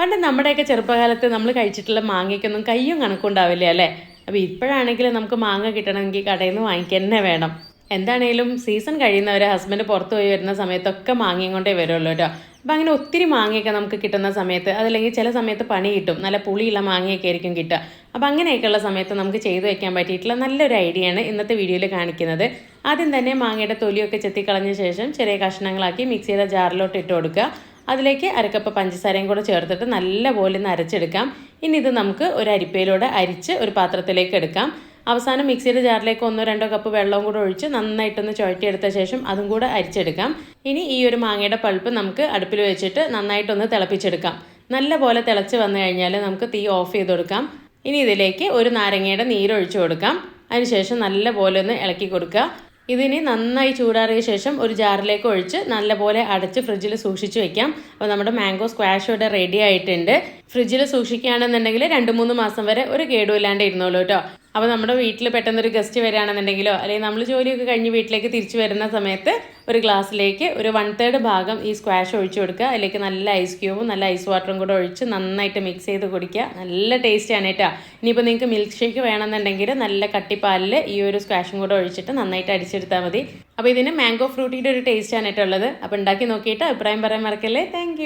പണ്ട് നമ്മുടെയൊക്കെ ചെറുപ്പകാലത്ത് നമ്മൾ കഴിച്ചിട്ടുള്ള മാങ്ങയ്ക്കൊന്നും കയ്യും കണക്കുണ്ടാവില്ല അല്ലേ? അപ്പോൾ ഇപ്പോഴാണെങ്കിൽ നമുക്ക് മാങ്ങ കിട്ടണമെങ്കിൽ കടയിൽ നിന്ന് വാങ്ങിക്കാൻ തന്നെ വേണം. എന്താണേലും സീസൺ കഴിയുന്നവർ ഹസ്ബൻഡ് പുറത്ത് പോയി വരുന്ന സമയത്തൊക്കെ മാങ്ങയും കൊണ്ടേ വരുള്ളൂ കേട്ടോ അപ്പം അങ്ങനെ ഒത്തിരി മാങ്ങയൊക്കെ നമുക്ക് കിട്ടുന്ന സമയത്ത് അതല്ലെങ്കിൽ ചില സമയത്ത് പണി കിട്ടും. നല്ല പുളിയുള്ള മാങ്ങയൊക്കെ ആയിരിക്കും കിട്ടുക. അപ്പം അങ്ങനെയൊക്കെയുള്ള സമയത്ത് നമുക്ക് ചെയ്തു വെക്കാൻ പറ്റിയിട്ടുള്ള നല്ലൊരു ഐഡിയയാണ് ഇന്നത്തെ വീഡിയോയിൽ കാണിക്കുന്നത്. ആദ്യം തന്നെ മാങ്ങയുടെ തൊലിയൊക്കെ ചെത്തിക്കളഞ്ഞ ശേഷം ചെറിയ കഷ്ണങ്ങളാക്കി മിക്സിയുടെ ജാറിലോട്ട് ഇട്ട് കൊടുക്കുക. അതിലേക്ക് അരക്കപ്പ് പഞ്ചസാരയും കൂടെ ചേർത്തിട്ട് നല്ലപോലെ ഒന്ന് അരച്ചെടുക്കാം. ഇനി ഇത് നമുക്ക് ഒരു അരിപ്പയിലൂടെ അരിച്ച് ഒരു പാത്രത്തിലേക്ക് എടുക്കാം. അവസാനം മിക്സിയുടെ ജാറിലേക്ക് ഒന്നോ രണ്ടോ കപ്പ് വെള്ളവും കൂടെ ഒഴിച്ച് നന്നായിട്ടൊന്ന് ചുഴറ്റിയെടുത്ത ശേഷം അതും കൂടെ അരിച്ചെടുക്കാം. ഇനി ഈ ഒരു മാങ്ങയുടെ പൾപ്പ് നമുക്ക് അടുപ്പിൽ വെച്ചിട്ട് നന്നായിട്ടൊന്ന് തിളപ്പിച്ചെടുക്കാം. നല്ല പോലെ തിളച്ച് വന്നു കഴിഞ്ഞാൽ നമുക്ക് തീ ഓഫ് ചെയ്ത് കൊടുക്കാം. ഇനി ഇതിലേക്ക് ഒരു നാരങ്ങയുടെ നീരൊഴിച്ചു കൊടുക്കാം. അതിനുശേഷം നല്ല പോലെ ഒന്ന് ഇളക്കി കൊടുക്കുക. ഇതിനി നന്നായി ചൂടാറിയ ശേഷം ഒരു ജാറിലേക്ക് ഒഴിച്ച് നല്ലപോലെ അടച്ച് ഫ്രിഡ്ജിൽ സൂക്ഷിച്ച് വെക്കാം. അപ്പോൾ നമ്മുടെ മാംഗോ സ്ക്വാഷ് ഇവിടെ റെഡി ആയിട്ടുണ്ട്. ഫ്രിഡ്ജിൽ സൂക്ഷിക്കുകയാണെന്നുണ്ടെങ്കിൽ രണ്ട് മൂന്ന് മാസം വരെ ഒരു കേടുമില്ലാണ്ട് ഇരുന്നോളൂ കേട്ടോ. അപ്പോൾ നമ്മുടെ വീട്ടിൽ പെട്ടെന്നൊരു ഗസ്റ്റ് വരികയാണെന്നുണ്ടെങ്കിലോ അല്ലെങ്കിൽ നമ്മൾ ജോലിയൊക്കെ കഴിഞ്ഞ് വീട്ടിലേക്ക് തിരിച്ചു വരുന്ന സമയത്ത് ഒരു ഗ്ലാസ്സിലേക്ക് ഒരു വൺ തേർഡ് ഭാഗം ഈ സ്ക്വാഷ് ഒഴിച്ചു കൊടുക്കുക. അതിലേക്ക് നല്ല ഐസ് ക്യൂബും നല്ല ഐസ് വാട്ടറും കൂടെ ഒഴിച്ച് നന്നായിട്ട് മിക്സ് ചെയ്ത് കുടിക്കുക. നല്ല ടേസ്റ്റ് ആണ് കേട്ടോ. ഇനിയിപ്പോൾ നിങ്ങൾക്ക് മിൽക്ക് ഷേക്ക് വേണമെന്നുണ്ടെങ്കിൽ നല്ല കട്ടിപ്പാലിൽ ഈ ഒരു സ്ക്വാഷും കൂടെ ഒഴിച്ചിട്ട് നന്നായിട്ട് അടിച്ചെടുത്താൽ മതി. അപ്പോൾ ഇതിന് മാംഗോ ഫ്രൂട്ടിയുടെ ഒരു ടേസ്റ്റ് ആണ് കേട്ടോ ഉള്ളത്. അപ്പോൾ ഉണ്ടാക്കി നോക്കിയിട്ട് അഭിപ്രായം പറയാൻ മറക്കല്ലേ? താങ്ക്